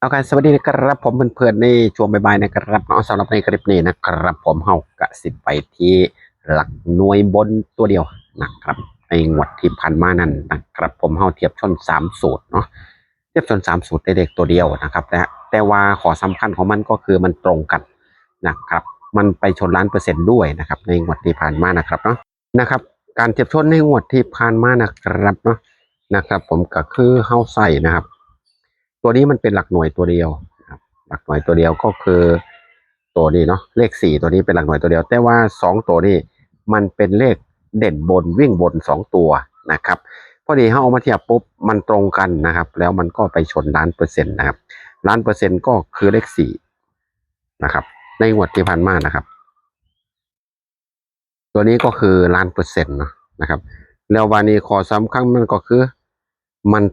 เอาการสวัสดีนะครับผมเพื่อนๆในช่วงบ่ายๆนะครับเนาะสำหรับในคลิปนี้นะครับ ผมเฮากะสิไปที่หลักหน่วยบนตัวเดียวนะครับในงวดที่ผ่านมานั่นนะครับ ผมเฮาเทียบชนสามสูตรเนาะเทียบชนสามสูตรได้เด็กตัวเดียวนะครับ แต่แต่ว่าขอสำคัญของมันก็คือมันตรงกันนะครับ มันไปชนล้านเปอร์เซ็นต์ด้วยนะครับ ในงวดที่ผ่านมานะครับเนาะนะครับ การเทียบชนในงวดที่ผ่านมานะครับเนาะนะครับ ผมก็คือเฮาใส่นะครับ ตัวนี้มันเป็นหลักหน่วยตัวเดียวหลักหน่วยตัวเดียวก็คือตัวนี้เนาะเลขสี่ตัวนี้เป็นหลักหน่วยตัวเดียว แต่ว่าสองตัวนี้มันเป็นเลขเด่นบนวิ่งบนสองตัวนะครับพอดีเขาเอามาเทียบปุ๊บมันตรงกันนะครับ แล้วมันก็ไปชนล้านเปอร์เซ็นต์นะครับล้านเปอร์เซ็นต์ก็คือเลขสี่นะครับ ในงวดที่ผ่านมานะครับ ตัวนี้ก็คือล้านเปอร์เซ็นต์นะนะครับ แล้ววานี้ขอสำคัญมันก็คือมัน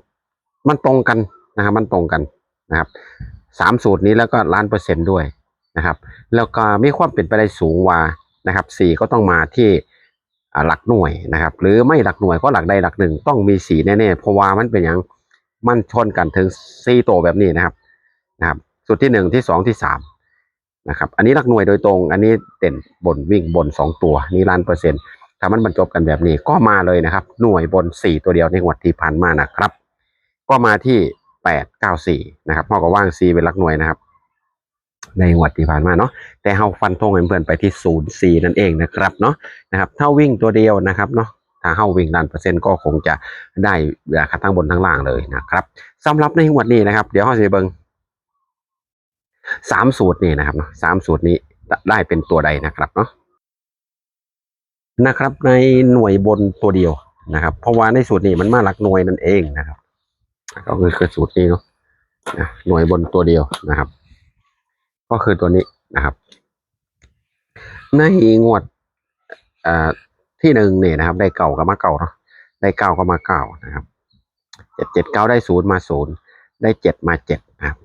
มันตรงกัน นะครับ มันตรงกันนะครับสามสูตรนี้แล้วก็ล้านเปอร์เซ็นต์ด้วยนะครับ แล้วก็มีความเป็นไปได้สูงว่านะครับสี่ก็ต้องมาที่หลักหน่วยนะครับ หรือไม่หลักหน่วยก็หลักใดหลักหนึ่งต้องมีสีแน่ๆเพราะว่ามันเป็นอย่างมันชนกันถึงสี่ตัวแบบนี้นะครับนะครับ สูตรที่หนึ่งที่สองที่สามนะครับ อันนี้หลักหน่วยโดยตรง อันนี้เด่นบนวิ่งบนสองตัวนี่ล้านเปอร์เซ็นต์ถ้ามันบรรจบกันแบบนี้ก็มาเลยนะครับ หน่วยบน4ตัวเดียวในงวดที่ผ่านมานะครับ ก็มาที่ 8 9 4นะครับพ่อก็ว่าง4เป็นหลักหน่วยนะครับ ในงวดที่ผ่านมาเนาะแต่เฮาฟันธงเพื่อนไปที่0 4นั่นเองนะครับเนาะนะครับถ้าวิ่งตัวเดียวนะครับเนาะถ้าเฮาวิ่งล้านเปอร์เซ็นต์ก็คงจะได้ราคาทั้งบนทั้งล่างเลยนะครับสำหรับในงวดนี้นะครับ เดี๋ยวเฮาสิเบิงสามสูตรนี่นะครับเนาะสามสูตรนี้ได้เป็นตัวใดนะครับเนาะนะครับในหน่วยบนตัวเดียวนะครับ เพราะว่าในสูตรนี้มันมาหลักหน่วยนั่นเองนะครับ ก็คือคือสูตรนี้เนาะหน่วยบนตัวเดียวนะครับ ก็คือตัวนี้นะครับ ในงวดอ่าที่หนึ่งเนี่ยนะครับ ได้เก่าก็มาเก่าเนาะได้เก้าก็มาเก้านะครับเจ็ดเจ็ดเก้าได้ศูนย์มาศูนย์ได้เจ็ดมาเจ็ดนะครับ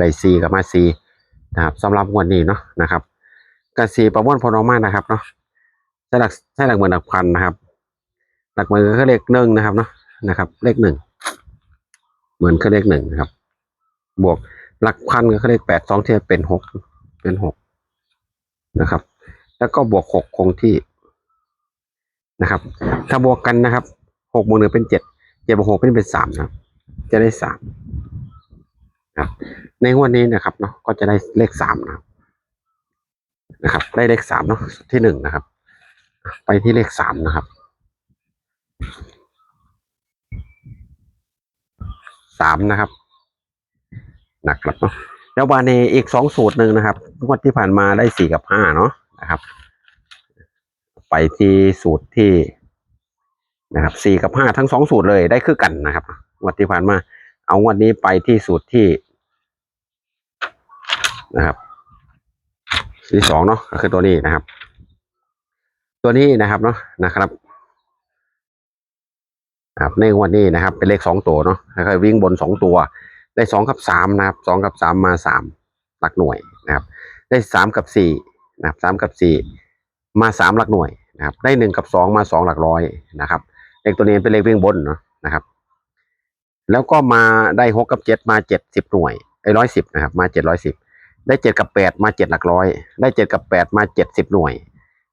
ได้สี่ก็มาสี่นะครับสำหรับงวดนี้เนาะนะครับกสีประมวลผลออกมานะครับเนาะใช่หลักใช่หลักหมื่นหลักพันนะครับ หลักหมื่นก็เลขหนึ่งนะครับเนาะนะครับ เลขหนึ่ง เหมือนก็เลขหนึ่งนะครับ บวกหลักพันก็เลขแปดสองเทียบเป็นหกเป็นหกนะครับ แล้วก็บวกหกคงที่นะครับ ถ้าบวกกันนะครับหกบวกหนึ่งเป็นเจ็ดเจ็ดบวกหกเป็นเป็นสามนะครับจะได้สามครับ ในงวดนี้นะครับเนาะก็จะได้เลขสามนะครับนะครับ ได้เลขสามเนาะที่หนึ่งนะครับ ไปที่เลขสามนะครับ สามนะครับ หนะครับเนาะแล้ววาในอีกสองสูตรหนึ่งนะครับงวดที่ผ่านมาได้สี่กับห้าเนาะนะครับ ไปที่สูตรที่นะครับสี่กับห้าทั้งสองสูตรเลยได้คือกันนะครับงวดที่ผ่านมา เอางวดนี้ไปที่สูตรที่นะครับ ที่สองเนาะก็คือตัวนี้นะครับ ตัวนี้นะครับเนาะนะครับ ครับในวันนี้นะครับ เป็นเลขสองตัวเนาะแล้วก็วิ่งบนสองตัว ได้สองกับสามนะครับสองกับสามมาสามหลักหน่วยนะครับ ได้สามกับสี่นะครับสามกับสี่มาสามหลักหน่วยนะครับ ได้หนึ่งกับสองมาสองหลักร้อยนะครับเลขตัวนี้เป็นเลขวิ่งบนเนาะนะครับ แล้วก็มาได้หกกับเจ็ดมาเจ็ดสิบหน่วยไอ้ร้อยสิบนะครับ มาเจ็ดร้อยสิบได้เจ็ดกับแปดมาเจ็ดหลักร้อย ได้เจ็ดกับแปดมาเจ็ดสิบหน่วย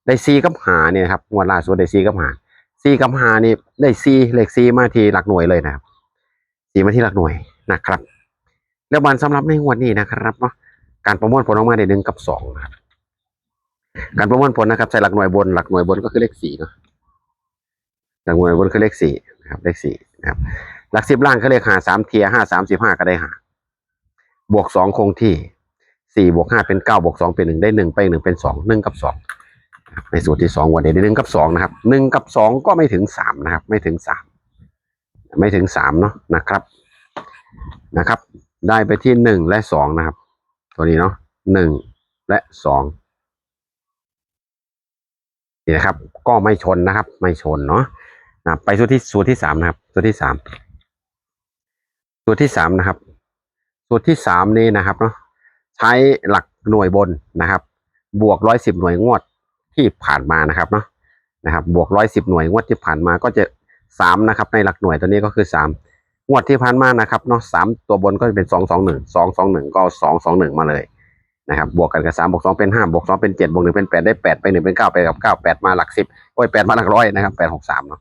ได้ซีกับหาเนี่ยนะครับงวดล่าสุดได้ซีกับหา ซีกับหานี่ได้ซีเลขซีมาที่หลักหน่วยเลยนะครับซีมาที่หลักหน่วยนะครับ แล้ววันสำหรับในงวดนี้นะครับเนาะการประมวลผลออกมาได้หนึ่งกับสองนะครับการประมวลผลนะครับใส่หลักหน่วยบนหลักหน่วยบนก็คือเลขสี่เนาะหลักหน่วยบนคือเลขสี่นะครับเลขสี่นะครับ หลักสิบล่างก็เลขหาสามเทียห้าสามสิบห้าก็ได้หาบวกสองคงที่สี่บวกห้าเป็นเก้าบวกสองเป็นหนึ่งได้หนึ่งไปหนึ่งเป็นสองหนึ่งกับสอง ในสูตรที่สองวันนี้ได้หนึ่งกับสองนะครับหนึ่งกับสองก็ไม่ถึงสามนะครับ ไม่ถึงสามไม่ถึงสามเนาะนะครับนะครับ ได้ไปที่หนึ่งและสองนะครับ ตัวนี้เนาะหนึ่งและสองนี่นะครับ ก็ไม่ชนนะครับ ไม่ชนเนาะนะไปสูตรที่สูตรที่สามนะครับ สูตรที่สามสูตรที่สามนะครับ สูตรที่สามนี้นะครับเนาะใช้หลักหน่วยบนนะครับ บวกร้อยสิบหน่วยงวด ที่ผ่านมานะครับเนาะนะครับ บวกร้อยสิบหน่วยงวดที่ผ่านมาก็จะสามนะครับ ในหลักหน่วยตัวนี้ก็คือสามงวดที่ผ่านมานะครับเนาะสามตัวบนก็จะเป็นสองสองหนึ่งสองสองหนึ่งก็สองสองหนึ่งมาเลยนะครับ บวกกันกับสามบวกสองเป็นห้าบวกสองเป็นเจ็ดบวกหนึ่งเป็นแปดได้แปดไปหนึ่งเป็นเก้าไปกับเก้าแปดมาหลักสิบโอ้ยแปดมาหลักร้อยนะครับแปดหกสามเนาะ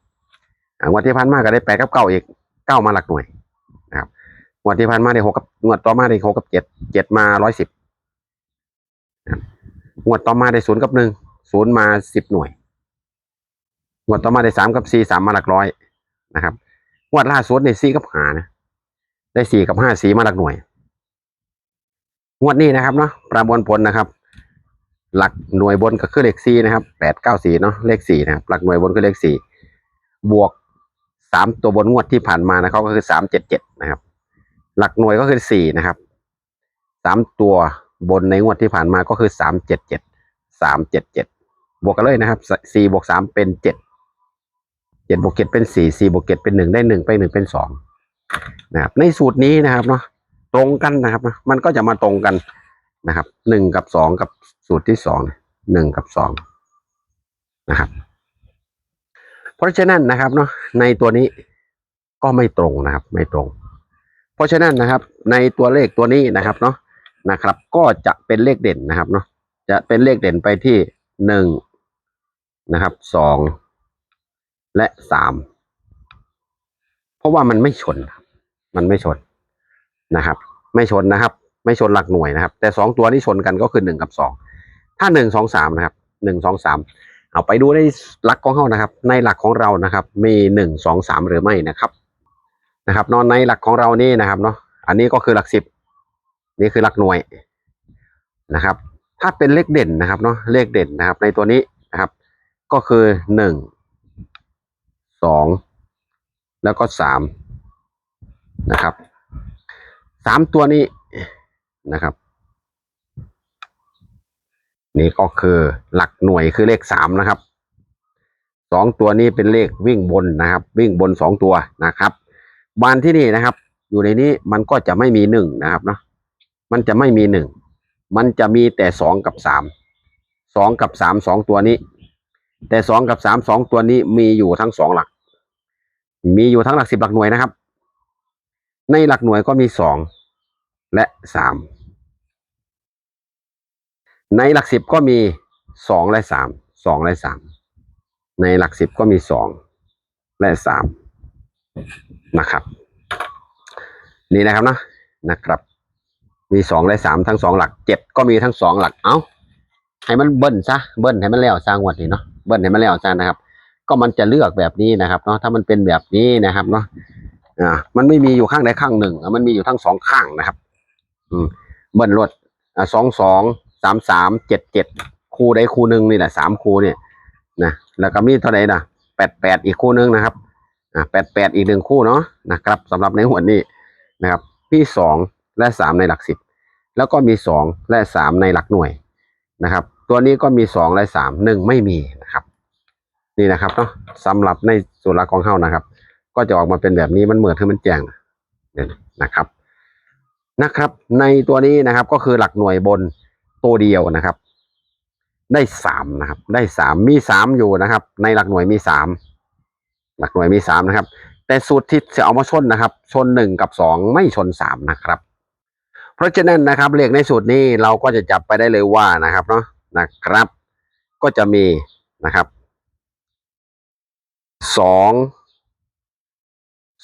งวดที่ผ่านมาก็ได้แปดกับเก้าอีกเก้ามาหลักหน่วยนะครับงวดที่ผ่านมาได้หกกับงวดต่อมาได้หกกับเจ็ดเจ็ดมาร้อยสิบงวดต่อมาได้ศูนย์กับหนึ่ง ศูนย์มาสิบหน่วย งวดต่อมาได้สามกับสี่สามมาหลักร้อยนะครับ งวดล่าสุดในสี่กับหานะ ได้สี่กับห้าสี่มาหลักหน่วย งวดนี้นะครับเนาะประมวลผลนะครับ หลักหน่วยบนก็คือเลขสี่นะครับแปดเก้าสี่เนาะเลขสี่นะครับ หลักหน่วยบนคือเลขสี่บวกสามตัวบนงวดที่ผ่านมานะครับก็คือสามเจ็ดเจ็ดนะครับ หลักหน่วยก็คือสี่นะครับสามตัวบนในงวดที่ผ่านมาก็คือสามเจ็ดเจ็ดสามเจ็ดเจ็ด บวกกันเลยนะครับสี่บวกสามเป็นเจ็ดเจ็ดบวกเจ็ดเป็นสี่สี่บวกเจ็ดเป็นหนึ่งได้หนึ่งไปหนึ่งเป็นสองนะครับในสูตรนี้นะครับเนาะตรงกันนะครับ มันก็จะมาตรงกันนะครับหนึ่งกับสองกับสูตรที่สองหนึ่งกับสองนะครับ เพราะฉะนั้นนะครับเนาะในตัวนี้ก็ไม่ตรงนะครับ ไม่ตรง เพราะฉะนั้นนะครับ ในตัวเลขตัวนี้นะครับเนาะนะครับ ก็จะเป็นเลขเด่นนะครับเนาะจะเป็นเลขเด่นไปที่หนึ่ง นะครับสองและสามเพราะว่ามันไม่ชน มันไม่ชนนะครับ ไม่ชนนะครับ ไม่ชนหลักหน่วยนะครับ แต่สองตัวที่ชนกันก็คือหนึ่งกับสองถ้าหนึ่งสองสามนะครับหนึ่งสองสามเอาไปดูในหลักของเขานะครับ ในหลักของเรานะครับ มีหนึ่งสองสามหรือไม่นะครับนะครับนอนในหลักของเรานี่นะครับเนาะอันนี้ก็คือหลักสิบนี่คือหลักหน่วยนะครับ ถ้าเป็นเลขเด่นนะครับเนาะเลขเด่นนะครับ ในตัวนี้ ก็คือหนึ่งสองแล้วก็สามนะครับสามตัวนี้นะครับ นี่ก็คือหลักหน่วยคือเลขสามนะครับสองตัวนี้เป็นเลขวิ่งบนนะครับ วิ่งบนสองตัวนะครับบานที่นี่นะครับ อยู่ในนี้มันก็จะไม่มีหนึ่งนะครับเนาะมันจะไม่มีหนึ่งมันจะมีแต่สองกับสามสองกับสามสองตัวนี้ แต่สองกับสามสองตัวนี้มีอยู่ทั้งสองหลัก มีอยู่ทั้งหลักสิบหลักหน่วยนะครับ ในหลักหน่วยก็มีสองและสามในหลักสิบก็มีสองและสามสองและสามในหลักสิบก็มีสองและสามนะครับ นี่นะครับนะนะครับ มีสองและสามทั้งสองหลักเจ็ดก็มีทั้งสองหลักเอ้าให้มันเบิ้ลซะเบิ้ลให้มันแล้วสร้างวัดนี่เนาะ เบิ้ลให้มันแล้วซะนะครับ ก็มันจะเลือกแบบนี้นะครับเนาะถ้ามันเป็นแบบนี้นะครับเนาะอ่ามันไม่มีอยู่ข้างใดข้างหนึ่งมันมีอยู่ทั้งสองข้างนะครับ อืมเบิ้ลรถอ่าสองสองสามสามเจ็ดเจ็ดคูใดคู่หนึ่งนี่แหละสามคู่เนี่ยนะแล้วก็มีเท่าไหร่นะแปดแปดอีกคู่หนึ่งนะครับอ่าแปดแปดอีกหนึ่งคู่เนาะนะครับสำหรับในหัวนี้นะครับพี่สองและสามในหลักสิบแล้วก็มีสองและสามในหลักหน่วยนะครับ ตัวนี้ก็มีสองและสามหนึ่งไม่มี นี่นะครับเนาะสำหรับในส่วนลักของเฮานะครับ ก็จะออกมาเป็นแบบนี้มันเหมือนที่มันแจ้งเนี่ยนะครับนะครับ ในตัวนี้นะครับก็คือหลักหน่วยบนตัวเดียวนะครับ ได้สามนะครับ ได้สามมีสามอยู่นะครับ ในหลักหน่วยมีสามหลักหน่วยมีสามนะครับ แต่สูตรที่จะเอามาชนนะครับ ชนหนึ่งกับสองไม่ชนสามนะครับ เพราะฉะนั้นนะครับเลขในสูตรนี้เราก็จะจับไปได้เลยว่านะครับเนาะนะครับ ก็จะมีนะครับ สอง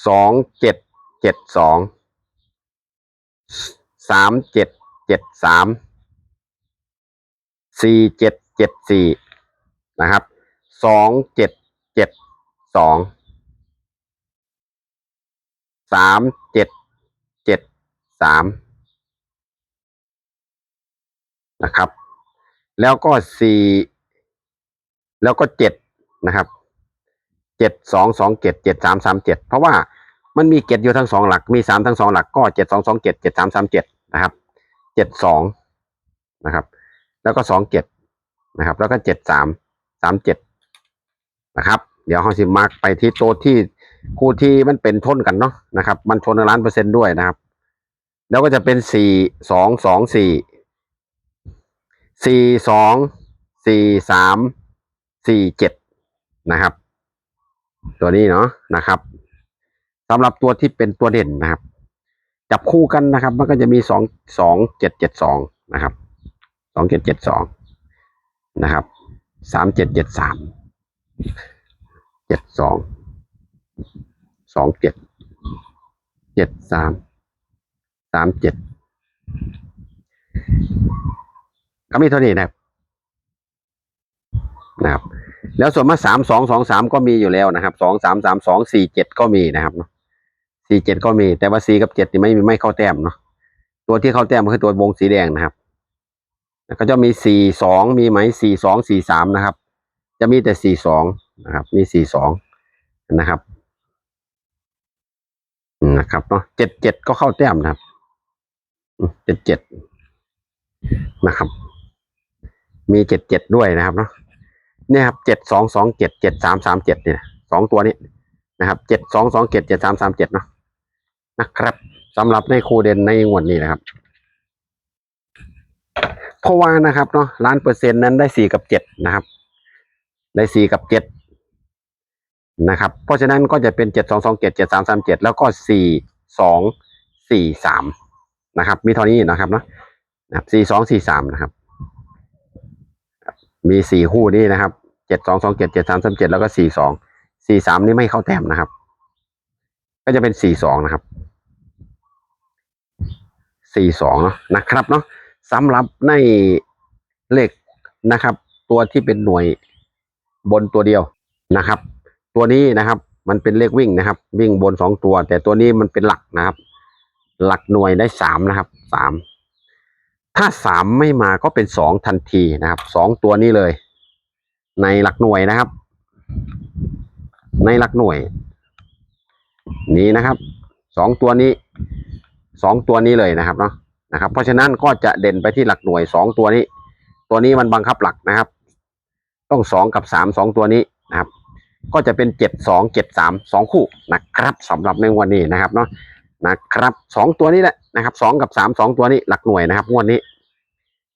สองเจ็ดเจ็ดสองสามเจ็ดเจ็ดสามสี่เจ็ดเจ็ดสี่นะครับสองเจ็ดเจ็ดสองสามเจ็ดเจ็ดสามนะครับ แล้วก็สี่แล้วก็เจ็ดนะครับ เจ็ดสองสองเจ็ดเจ็ดสามสามเจ็ดเพราะว่ามันมีเจ็ดอยู่ทั้งสองหลัก มีสามทั้งสองหลักก็เจ็ดสองสองเจ็ดเจ็ดสามสามเจ็ดนะครับเจ็ดสองนะครับ แล้วก็สองเจ็ดนะครับ แล้วก็เจ็ดสามสามเจ็ดนะครับ เดี๋ยวห้องสิมาร์กไปที่โต๊ะที่คู่ที่มันเป็นชนกันเนาะนะครับ มันชนล้านเปอร์เซ็นต์ด้วยนะครับ แล้วก็จะเป็นสี่สองสองสี่สี่สองสี่สามสี่เจ็ดนะครับ ตัวนี้เนาะนะครับสำหรับตัวที่เป็นตัวเด่นนะครับ จับคู่กันนะครับ มันก็จะมีสองสองเจ็ดเจ็ดสองนะครับสองเจ็ดเจ็ดสองนะครับสามเจ็ดเจ็ดสามเจ็ดสองสองเจ็ดเจ็ดสามสามเจ็ดก็มีเท่านี้นะครับนะครับ แล้วส่วนมาสามสองสองสามก็มีอยู่แล้วนะครับสองสามสามสองสี่เจ็ดก็มีนะครับเนาะสี่เจ็ดก็มี แต่ว่าสี่กับเจ็ดนี่ไม่ไม่เข้าแต้มเนาะตัวที่เข้าแต้มคือตัววงสีแดงนะครับแล้วก็จะมีสี่สองมีไหมสี่สองสี่สามนะครับ จะมีแต่สี่สองนะครับ มีสี่สองนะครับนะครับเนาะเจ็ดเจ็ดก็เข้าแต้มนะครับเจ็ดเจ็ดนะครับ มีเจ็ดเจ็ดด้วยนะครับเนาะ เนี่ยครับเจ็ดสองสองเจ็ดเจ็ดสามสามเจ็ดเนี่ยสองตัวนี้นะครับเจ็ดสองสองเจ็ดเจ็ดสามสามเจ็ดเนาะนะครับสำหรับในครูเด่นในงวดนี้นะครับเพราะว่านะครับเนาะล้านเปอร์เซ็นต์นั้นได้สี่กับเจ็ดนะครับ ได้สี่กับเจ็ดนะครับ เพราะฉะนั้นก็จะเป็นเจ็ดสองสองเจ็ดเจ็ดสามสามเจ็ดแล้วก็สี่สองสี่สามนะครับ มีเท่านี้นะครับเนาะนะสี่สองสี่สามนะครับ มีสี่คู่นี้นะครับเจ็ดสองสองเจ็ดเจ็ดสามสามเจ็ดแล้วก็สี่สองสี่สามนี่ไม่เข้าแต้มนะครับ ก็จะเป็นสี่สองนะครับสี่สองเนาะนะครับเนาะสำหรับในเลขนะครับ ตัวที่เป็นหน่วยบนตัวเดียวนะครับ ตัวนี้นะครับมันเป็นเลขวิ่งนะครับ วิ่งบนสองตัว แต่ตัวนี้มันเป็นหลักนะครับ หลักหน่วยได้สามนะครับสาม ถ้าสามไม่มาก็เป็นสองทันทีนะครับสองตัวนี้เลย ในหลักหน่วยนะครับ ในหลักหน่วย นี้นะครับสองตัวนี้สองตัวนี้เลยนะครับเนาะนะครับ เพราะฉะนั้นก็จะเด่นไปที่หลักหน่วยสองตัวนี้ ตัวนี้มันบังคับหลักนะครับ ต้องสองกับสามสองตัวนี้นะครับ ก็จะเป็นเจ็ดสองเจ็ดสามสองคู่นะครับสำหรับในวันนี้นะครับเนาะนะครับสองตัวนี้แหละ นะครับสองกับสามสองตัวนี้หลักหน่วยนะครับ งวดนี้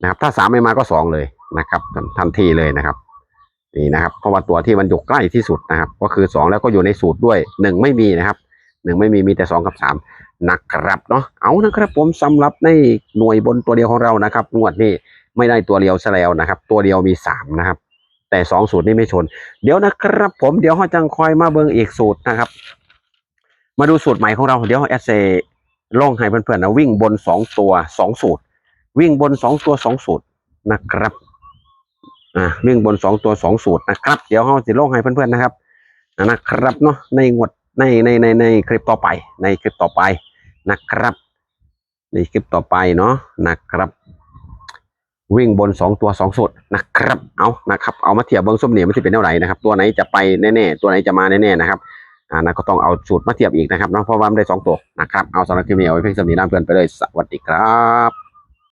นะครับ ถ้าสามไม่มาก็สองเลยนะครับทันทีเลยนะครับ นี่นะครับ เพราะว่าตัวที่มันอยู่ใกล้ที่สุดนะครับ ก็คือสองแล้วก็อยู่ในสูตรด้วยหนึ่งไม่มีนะครับหนึ่งไม่มีมีแต่สองกับสามนะครับเนาะเอานะครับผมสำหรับในหน่วยบนตัวเดียวของเรานะครับ งวดนี้ไม่ได้ตัวเดียวซะแล้วนะครับ ตัวเดียวมีสามนะครับ แต่สองสูตรนี้ไม่ชน เดี๋ยวนะครับ ผมเดี๋ยวเขาจังคอยมาเบิ่งอีกสูตรนะครับ มาดูสูตรใหม่ของเราเดี๋ยวแอสเซ ล่องให้เพื่อนๆนะวิ่งบนสองตัวสองสูตร วิ่งบนสองตัวสองสูตรนะครับอ่าวิ่งบนสองตัวสองสูตรนะครับ เดี๋ยวเราจะลงให้เพื่อนๆนะครับนะครับเนาะในงวดในในในในคลิปต่อไป ในคลิปต่อไปนะครับ ในคลิปต่อไปเนาะนะครับ วิ่งบนสองตัวสองสูตรนะครับเอานะครับเอามาเทียบเบิ้งส้มเหนียวมันจะเป็นเท่าไหร่นะครับ ตัวไหนจะไปแน่ๆตัวไหนจะมาแน่ๆนะครับ อ่านะก็ต้องเอาสูตรมาเทียบอีกนะครับเนาะเพราะว่ามันได้สองตัวนะครับเอาสำหรับคลิปนี้เอาไว้เพียงสำนีน้ำเพื่อนไปเลยสวัสดีครับ